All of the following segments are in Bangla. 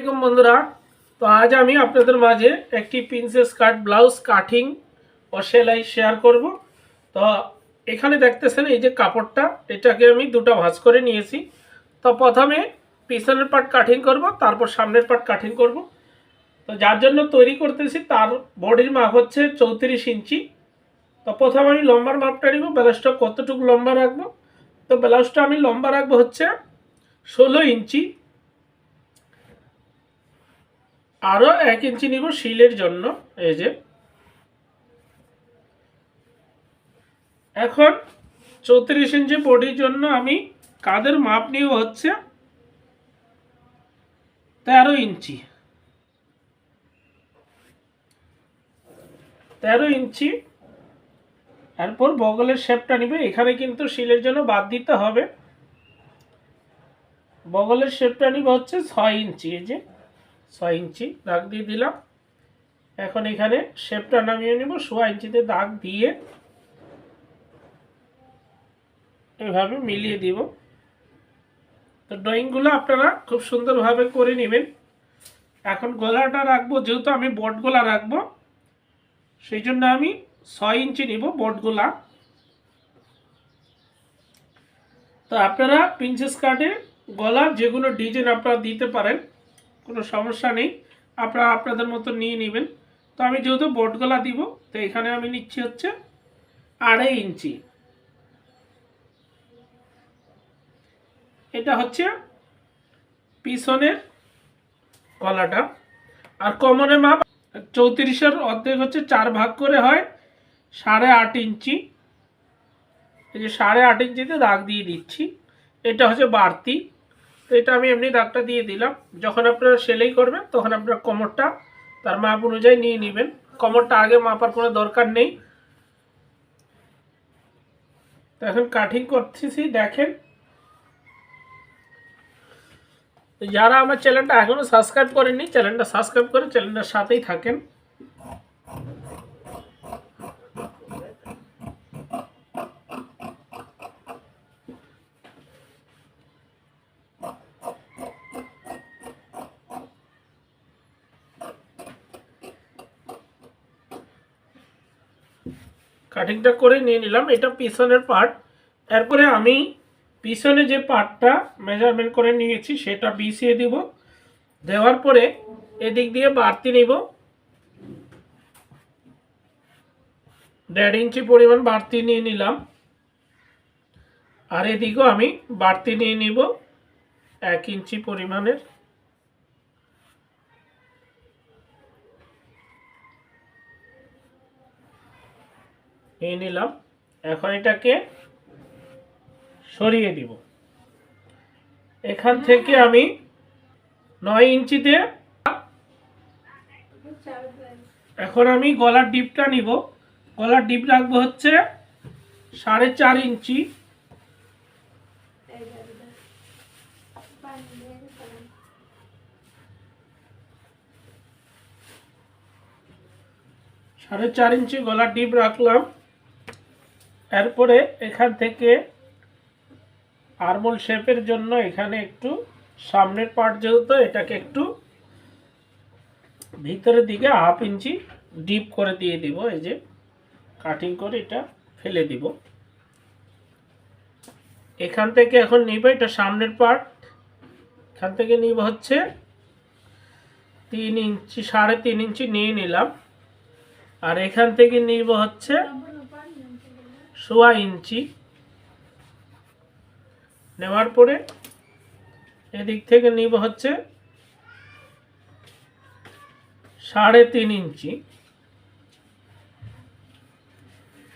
আসসালামাইকুম বন্ধুরা। তো আজ আমি আপনাদের মাঝে একটি প্রিন্সেস কাট ব্লাউজ কাটিং ও সেলাই শেয়ার করব। তো এখানে দেখতেছেন এই যে কাপড়টা, এটাকে আমি দুটো ভাঁজ করে নিয়েছি। তো প্রথমে পিছনের পার্ট কাটিং করব, তারপর সামনের পার্ট কাটিং করব। তো যার জন্য তৈরি করতেছি, তার বডির মাপ হচ্ছে চৌত্রিশ ইঞ্চি। তো প্রথমে আমি লম্বার মাপটা নিব, ব্লাউজটা কতটুকু লম্বা রাখব? তো ব্লাউজটা আমি লম্বা রাখব হচ্ছে ষোলো ইঞ্চি। আরও এক ইঞ্চি নিব শিলের জন্য, এই যে। এখন চৌত্রিশ ইঞ্চি বডির জন্য আমি কাদের মাপ নিব হচ্ছে তেরো ইঞ্চি। তেরো ইঞ্চি, এরপর বগলের শেপটা নিবে। এখানে কিন্তু শিলের জন্য বাদ দিতে হবে। বগলের শেপটা নিবে হচ্ছে ছয় ইঞ্চি, এই যে। ছয় ইঞ্চি দাগ দিয়ে দিলাম। এখন এখানে শেপটা নামিয়ে নেব, সোয়া ইঞ্চিতে দাগ দিয়ে এভাবে মিলিয়ে দিব। তো ড্রয়িংগুলো আপনারা খুব সুন্দরভাবে করে নেবেন। এখন গলাটা রাখব, যেহেতু আমি বট গলা রাখব, সেই জন্য আমি ছয় ইঞ্চি নিব বট গোলা তো আপনারা প্রিন্সেস কাটে গলা যেগুলো ডিজাইন আপনারা দিতে পারেন। কোনো সমস্যা নেই। আপনারা আপনাদের মতো নিয়ে নেবেন। তো আমি যেহেতু বোট গলা দিব, তো এখানে আমি নিচ্ছি হচ্ছে আড়াই ইঞ্চি। এটা হচ্ছে পিছনের গলাটা আর কমনের মাপ চৌত্রিশের অর্ধেক হচ্ছে চার ভাগ করে হয় সাড়ে আট ইঞ্চি। এই যে সাড়ে আট ইঞ্চিতে দাগ দিয়ে দিচ্ছি। এটা হচ্ছে বাড়তি। তো এটা আমি এমনি দাগটা দিয়ে দিলাম। যখন আপনারা সেলাই করবেন, তখন আপনারা কোমরটা তার মাপ অনুযায়ী নিয়ে নেবেন। কোমরটা আগে মাপার কোনো দরকার নেই। তো এখন কাটিং করতেছি, দেখেন। যারা আমার চ্যানেলটা এখনও সাবস্ক্রাইব করেননি, চ্যানেলটা সাবস্ক্রাইব করে চ্যানেলটার সাথেই থাকেন। কাটিংটা করে নিয়ে নিলাম, এটা পিছনের পার্ট এরপরে আমি পিছনে যে পার্টটা মেজারমেন্ট করে নিয়েছি, সেটা বিছিয়ে দিব। দেওয়ার পরে এদিক দিয়ে বাড়তি নিব। দেড় ইঞ্চি পরিমাণ বাড়তি নিয়ে নিলাম। আর এদিকেও আমি বাড়তি নিয়ে নিব, এক ইঞ্চি পরিমাণের। নিয়ে নিলাম। এখন এটাকে সরিয়ে দিব। এখান থেকে আমি নয় ইঞ্চিতে এখন আমি গলার ডিপটা নিব। গলার ডিপ রাখব হচ্ছে সাড়ে চার ইঞ্চি। সাড়ে চার ইঞ্চি গলার ডিপ রাখলাম। এরপরে এখান থেকে আরমোল শেপের জন্য এখানে একটু সামনের পার্ট যেহেতু এটাকে একটু ভিতরের দিকে হাফ ইঞ্চি ডিপ করে দিয়ে দিব, এই যে কাটিং করে এটা ফেলে দিব। এখান থেকে এখন নিব এটা সামনের পার্ট। এখান থেকে নিব হচ্ছে তিন ইঞ্চি, সাড়ে তিন ইঞ্চি নিয়ে নিলাম। আর এখান থেকে নিব হচ্ছে সোয়া ইঞ্চি নেওয়ার পরে এদিক থেকে নিব হচ্ছে সাড়ে তিন ইঞ্চি।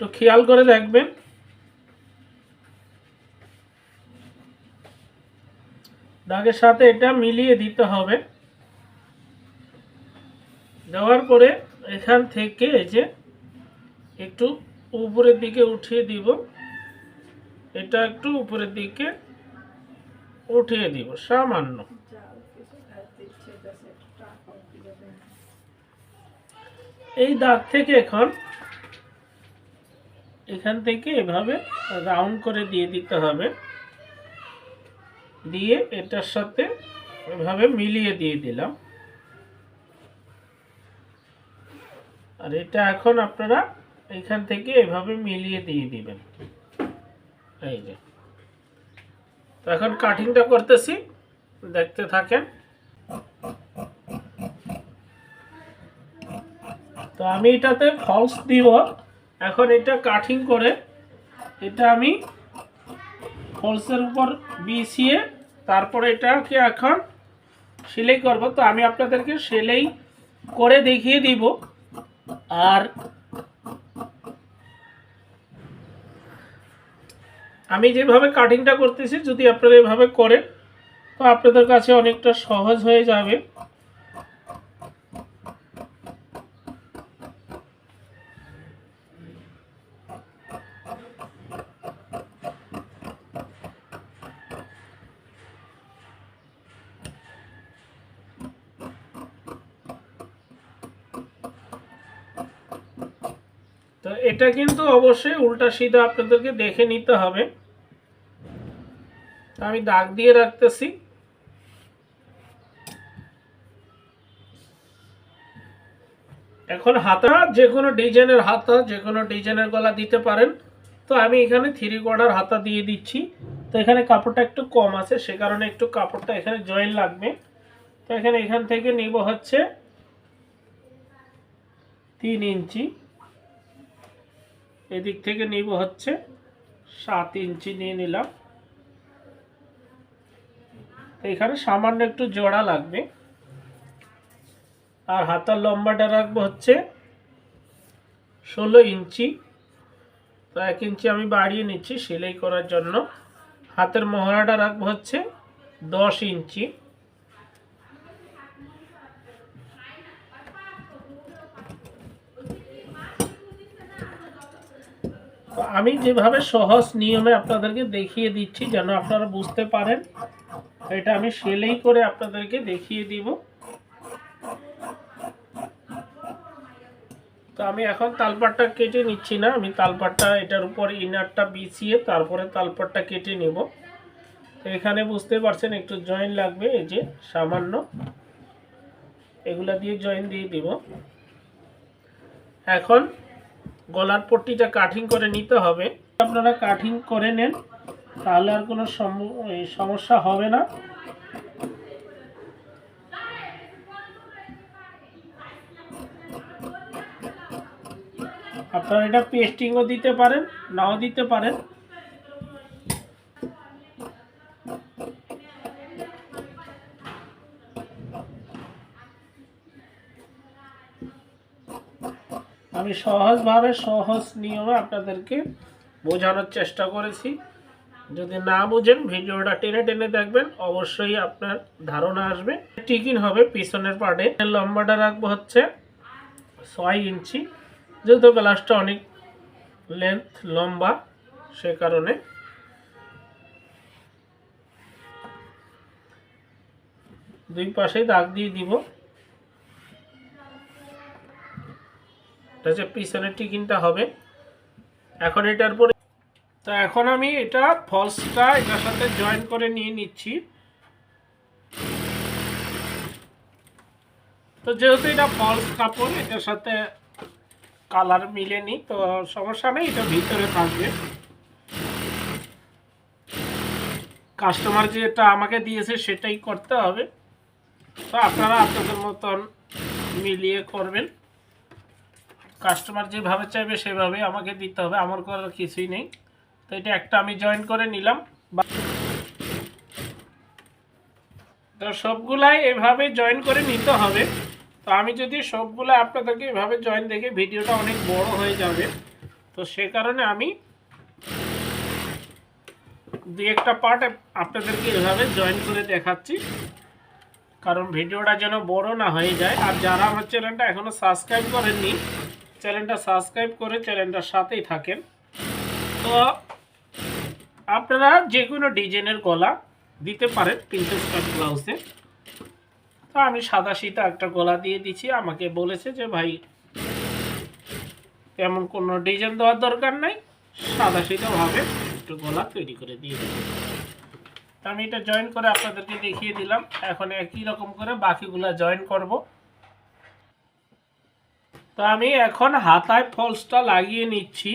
তো খেয়াল করে দেখবেন দাগের সাথে এটা মিলিয়ে দিতে হবে। দেওয়ার পরে এখান থেকে এই যে একটু উপরের দিকে উঠিয়ে দিব। এটা একটু উপরের দিকে উঠিয়ে দিব, সামান্য। এই দাগ থেকে এখন এখান থেকে এভাবে রাউন্ড করে দিয়ে দিতে হবে। দিয়ে এটার সাথে এভাবে মিলিয়ে দিয়ে দিলাম। আর এটা এখন আপনারা এখান থেকে এভাবে মিলিয়ে দিয়ে দিবেন। এই যে। তো এখন কাটিংটা করতেছি, দেখতে থাকেন। তো আমি এটাতে ফলস দিব। এখন এটা কাটিং করে এটা আমি ফলসের উপর বিছিয়ে তারপরে এটাকে এখন সেলাই করব। তো আমি আপনাদেরকে সেলাই করে দেখিয়ে দিব। আর আমি যেভাবে কাটিংটা করতেছি, যদি আপনারা এভাবে করেন, তো আপনাদের কাছে অনেকটা সহজ হয়ে যাবে তো এটা কিন্তু অবশ্যই উল্টা সিধা আপনাদেরকে দেখে নিতে হবে। আমি দাগ দিয়ে রাখতেছি। এখন হাতা যে কোনো ডিজাইনের হাতা যে কোনো ডিজাইনের গলা দিতে পারেন। তো আমি এখানে থ্রি কোয়ার্টার হাতা দিয়ে দিচ্ছি। তো এখানে কাপড়টা একটু কম আছে, সে কারণে একটু কাপড়টা এখানে জয়েন লাগবে। তো এখানে এখান থেকে নিব হচ্ছে তিন ইঞ্চি। এদিক থেকে নিব হচ্ছে সাত ইঞ্চি নিয়ে নিলাম। এখানে সামান্য একটু জোড়া লাগবে। আর হাতার লম্বাটা রাখব হচ্ছে ষোলো ইঞ্চি। তো এক ইঞ্চি আমি বাড়িয়ে নিচ্ছি সেলাই করার জন্য। হাতের মহড়াটা রাখব হচ্ছে দশ ইঞ্চি। আমি যেভাবে সহজ নিয়মে আপনাদেরকে দেখিয়ে দিচ্ছি, যেন আপনারা বুঝতে পারেন, এটা আমি সেলাই করে আপনাদেরকে দেখিয়ে দিব। তো আমি এখন তালপাটটা কেটে নিচ্ছি না, আমি তালপাটটা এটার উপর ইনারটা বিছিয়ে তারপরে তালপাটটা কেটে নেব। তো এখানে বুঝতে পারছেন, একটু জয়েন লাগবে, এই যে সামান্য। এগুলা দিয়ে জয়েন দিয়ে দিব। এখন গলার পট্টিটা কাটিং করে নিতে হবে। আপনারা কাটিং করে নেন, তাহলে আর কোনো সম- সমস্যা হবে না। আপনারা এটা পেস্টিংও দিতে পারেন, নাও দিতে পারেন। আমি সহজভাবে সহজ নিয়মে আপনাদেরকে বোঝানোর চেষ্টা করেছি। যদি না বুঝেন, ভিডিওটা টেনে টেনে দেখবেন, অবশ্যই আপনার ধারণা আসবে। টিকিন হবে পিছনের পার্টে লম্বাটা রাখব হচ্ছে ছয় ইঞ্চি। যেহেতু গ্লাসটা অনেক লেন্থ লম্বা, সে কারণে। দুই পাশেই দাগ দিয়ে দিব। হচ্ছে পিছনের টিকিনটা হবে। এখন এটার পরে তো এখন আমি এটা ফলসটা এটার সাথে জয়েন করে নিয়ে নিচ্ছি। তো যেহেতু এটা ফলস কাপড়, এটার সাথে কালার মিলেনি তো সমস্যা নেই, এটা ভিতরে থাকবে। কাস্টমার যেটা আমাকে দিয়েছে সেটাই করতে হবে। তো আপনারা আপনাদের মতন মিলিয়ে করবেন। কাস্টমার যেভাবে চাইবে সেভাবে আমাকে দিতে হবে, আমার করার কিছুই নেই। তো এটা একটা আমি জয়েন করে নিলাম। তো সবগুলাই এভাবে জয়েন করে নিতে হবে। তো আমি যদি সবগুলো আপনাদেরকে এভাবে জয়েন দেখে ভিডিওটা অনেক বড় হয়ে যাবে, তো সে কারণে আমি দুই একটা পার্ট আপনাদেরকে এভাবে জয়েন করে দেখাচ্ছি। কারণ ভিডিওটা যেন বড় না হয়ে যায়। আর যারা আমার চ্যানেলটা এখনও সাবস্ক্রাইব করেননি চ্যানেলটা সাবস্ক্রাইব করে চ্যানেলটার সাথেই থাকেন। তো আপনারা যে কোনো ডিজাইনের গলা দিতে পারেন প্রিন্সেস কাট ব্লাউজে তো আমি সাদা শীতা একটা গলা দিয়ে দিচ্ছি আমাকে বলেছে যে, ভাই, তেমন কোনো ডিজাইন দেওয়ার দরকার নাই। সাদা শীতাভাবে একটু গলা তৈরি করে দিয়ে তো আমি এটা জয়েন করে আপনাদেরকে দেখিয়ে দিলাম। এখন একই রকম করে বাকিগুলা জয়েন করব। তো আমি এখন হাতায় ফলসটা লাগিয়ে নিচ্ছি।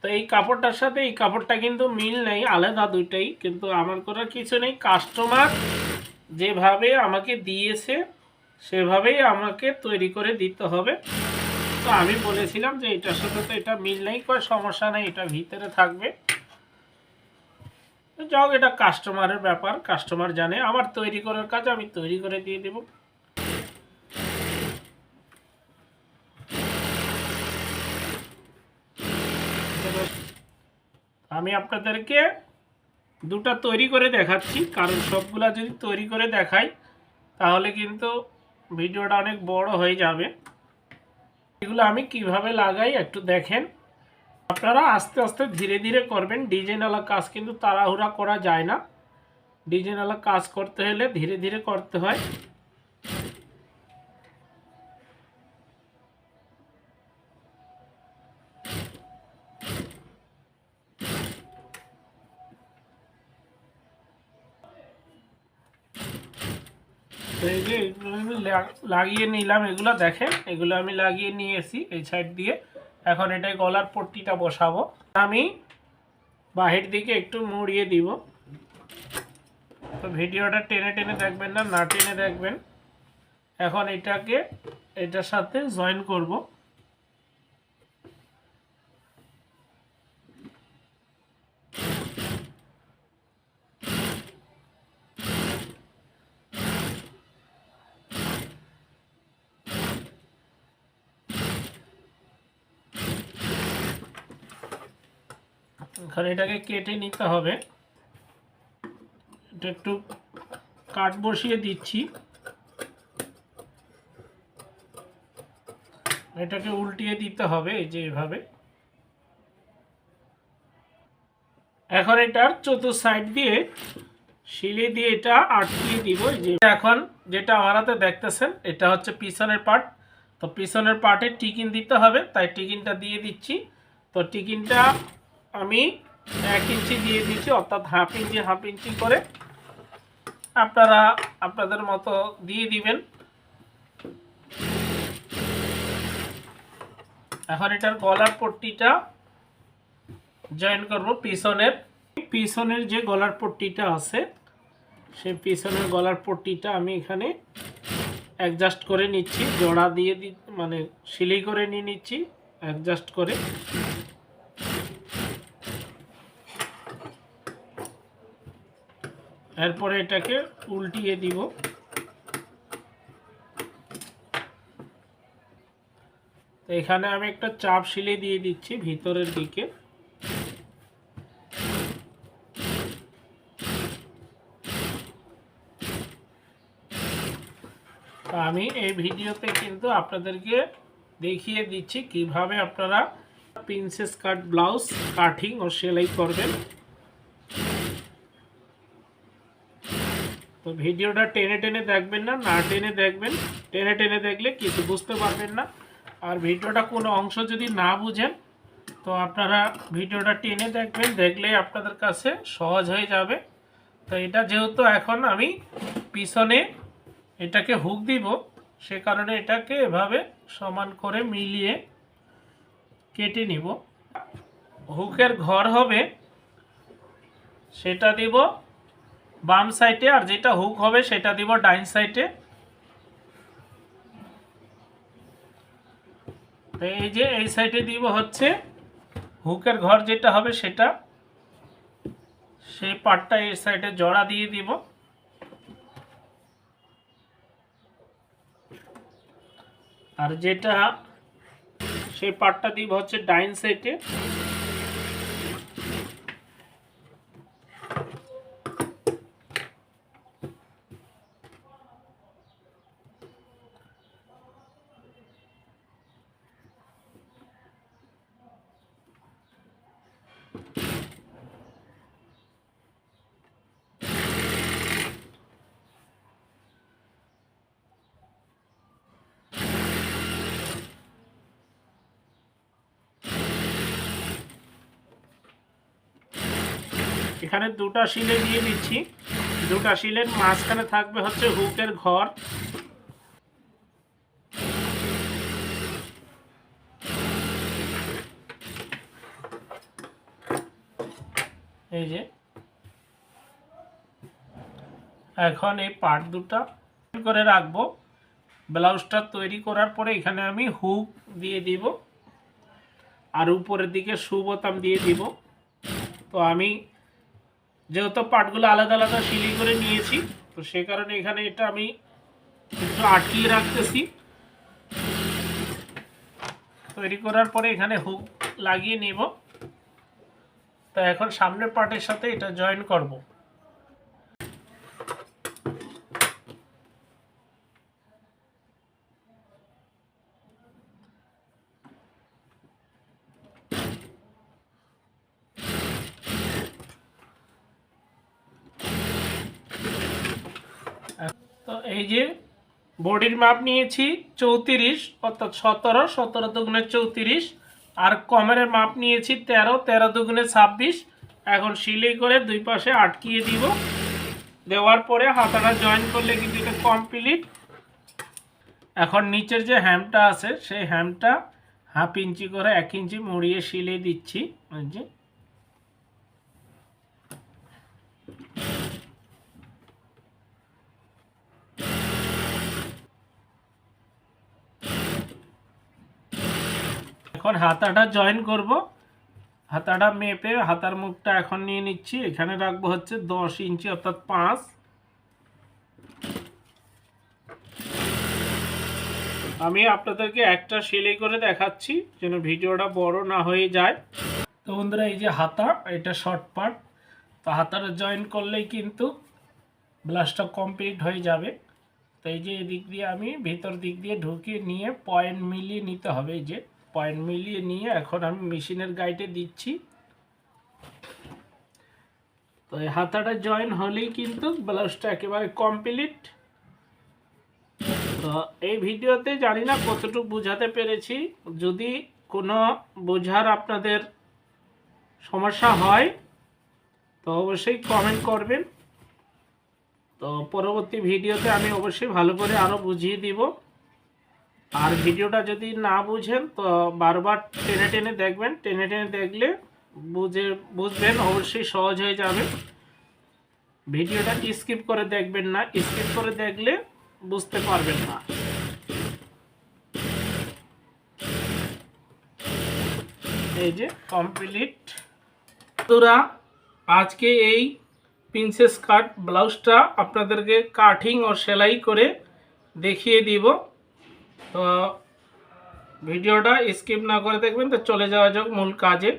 তো এই কাপড়টার সাথে, এই কাপড়টা কিন্তু মিল নেই, আলাদা দুইটাই। কিন্তু আমার করার কিছু নেই। কাস্টমার যেভাবে আমাকে দিয়েছে, সেভাবেই আমাকে তৈরি করে দিতে হবে। তো আমি বলেছিলাম যে এটার সাথে তো এটা মিল নেই, কোনো সমস্যা নেই, এটা ভিতরে থাকবে। যাও এটা কাস্টমারের ব্যাপার। কাস্টমার জানে, আমার তৈরি করার কাজ আমি তৈরি করে দিয়ে দেব। আমি আপনাদেরকে দুটা তৈরি করে দেখাচ্ছি, কারণ সবগুলা যদি তৈরি করে দেখাই, তাহলে কিন্তু ভিডিওটা অনেক বড় হয়ে যাবে। এগুলো আমি কীভাবে লাগাই একটু দেখেন। আপনারা আস্তে আস্তে ধীরে ধীরে করবেন ডিজাইনওয়ালা কাজ কিন্তু তাড়াহুড়া করা যায় না। ডিজাইনওয়ালা কাজ করতে হলে ধীরে ধীরে করতে হয় তো এই যে এগুলো আমি লা- লাগিয়ে নিলাম এগুলো, দেখেন, এগুলো আমি লাগিয়ে নিয়েছি এই সাইড দিয়ে। এখন এটাই গলার পট্টিটা বসাবো। আমি বাহির দিকে একটু মুড়িয়ে দিব। তো ভিডিওটা টেনে টেনে দেখবেন না না টেনে দেখবেন। এখন এটাকে, এটার সাথে জয়েন করব। এখন এটাকে কেটে নিতে হবে। এটা একটু কাঠ বসিয়ে দিচ্ছি। এটাকে উল্টিয়ে দিতে হবে এই যে এভাবে। এখন এটার চতুর্থ সাইড দিয়ে শিলি দিয়ে এটা আটকিয়ে দিব যে। এখন যেটা আমার হাতে দেখতেছেন, এটা হচ্ছে পিছনের পার্ট। তো পিছনের পার্টে টিকিন দিতে হবে, তাই টিকিনটা দিয়ে দিচ্ছি। তো টিকিনটা আমি এক ইঞ্চি দিয়ে দিচ্ছি অর্থাৎ হাফ ইঞ্চি হাফ ইঞ্চি করে আপনারা আপনাদের মতো দিয়ে দিবেন। এখন এটার গলার পট্টিটা জয়েন করব পিছনের। পিছনের যে গলার পট্টিটা আছে, সেই পিছনের গলার পট্টিটা আমি এখানে অ্যাডজাস্ট করে নিচ্ছি, জোড়া দিয়ে দি মানে সিলাই করে নিয়ে নিচ্ছি অ্যাডজাস্ট করে। এরপরে এটাকে উল্টিয়ে দিব। তো এখানে আমি একটা চাপ সিলাই দিয়ে দিচ্ছি ভিতরের দিকে। আমি এই ভিডিওতে কিন্তু আপনাদেরকে দেখিয়ে দিচ্ছি কীভাবে আপনারা প্রিন্সেস কাট ব্লাউজ কাটিং ও সেলাই করবেন। তো ভিডিওটা টেনে টেনে দেখবেন না না টেনে দেখবেন, টেনে টেনে দেখলে কিছু বুঝতে পারবেন না। আর ভিডিওটা কোনো অংশ যদি না বুঝেন, তো আপনারা ভিডিওটা টেনে দেখবেন, দেখলে আপনাদের কাছে সহজ হয়ে যাবে। তো এটা যেহেতু এখন আমি পিছনে এটাকে হুক দিব, সে কারণে এটাকে এভাবে সমান করে মিলিয়ে কেটে নিব। হুকের ঘর হবে, সেটা দিব বাম সাইডে, আর যেটা হুক হবে সেটা দিব ডাইন সাইডে। এই যে এই সাইডে দিব হচ্ছে হুকের ঘর যেটা হবে সেটা। সেই পার্টটা এই সাইডে জড়া দিয়ে দিব। আর যেটা, সেই পার্টটা দিব হচ্ছে ডাইন সাইডে। এখানে দুটা শিলে দিয়ে দিচ্ছি। দুটা শিলের মাঝখানে থাকবে হচ্ছে হুকের ঘর। এই যে। এখন এই পার্ট দুটা করে রাখব। ব্লাউজটা তৈরি করার পরে এখানে আমি হুক দিয়ে দিব। আর উপরের দিকে শু বোতাম দিয়ে দিব। তো আমি যেহেতু পাটগুলো আলাদা আলাদা সিলি করে নিয়েছি, তো সে কারণে এখানে এটা আমি একটু আটকিয়ে রাখতেছি। তৈরি করার পরে এখানে হুক লাগিয়ে নেব। তো এখন সামনের পার্টের সাথে এটা জয়েন করব। তো এই যে বডির মাপ নিয়েছি চৌত্রিশ, অর্থাৎ সতেরো সতেরো দুগুণে চৌত্রিশ। আর কমের মাপ নিয়েছি তেরো তেরো দুগুণে ছাব্বিশ। এখন সিলাই করে দুই পাশে আটকিয়ে দিব। দেওয়ার পরে হাতাটা জয়েন করলে কিন্তু এটা কমপ্লিট এখন নিচের যে হ্যামটা আছে, সেই হ্যামটা হাফ ইঞ্চি করে এক ইঞ্চি মুড়িয়ে সিলাই দিচ্ছি। যে। এখন হাতাটা জয়েন করব। হাতাটা মেপে হাতার মুখটা এখন নিয়ে নিচ্ছি। এখানে রাখব হচ্ছে দশ ইঞ্চি, অর্থাৎ পাঁচ। আমি আপনাদেরকে একটা সেলাই করে দেখাচ্ছি, যেন ভিডিওটা বড় না হয়ে যায়। তো বন্ধুরা, এই যে হাতা, এটা শর্ট পার্ট তো হাতাটা জয়েন করলেই কিন্তু ব্লাউজটা কমপ্লিট হয়ে যাবে। তো এই যে এদিক দিয়ে আমি, ভিতর দিক দিয়ে ঢুকিয়ে নিয়ে পয়েন্ট মিলিয়ে নিতে হবে এই যে। পয়েন্ট মিলিয়ে নিয়ে এখন আমি মেশিনের গাইডে দিচ্ছি। তো এই হাতাটা জয়েন হলেই কিন্তু ব্লাউজটা একেবারে কমপ্লিট তো এই ভিডিওতে জানি না কতটুকু বোঝাতে পেরেছি। যদি কোনো বোঝার আপনাদের সমস্যা হয়, তো অবশ্যই কমেন্ট করবেন। তো পরবর্তী ভিডিওতে আমি অবশ্যই ভালো করে আরও বুঝিয়ে দিব। আর ভিডিওটা যদি না বুঝেন, তো বারবার টেনে টেনে দেখবেন। টেনে টেনে দেখলে বুঝে, বুঝবেন, অবশ্যই সহজ হয়ে যাবে। ভিডিওটা স্কিপ করে দেখবেন না। স্কিপ করে দেখলে বুঝতে পারবেন না। এই যে কমপ্লিট তোরা আজকে এই প্রিন্সেস কাট ব্লাউজটা আপনাদেরকে কাটিং ও সেলাই করে দেখিয়ে দিব। তো ভিডিওটা স্কিপ না করে দেখবেন তো চলে যাওয়া যাক মূল কাজে।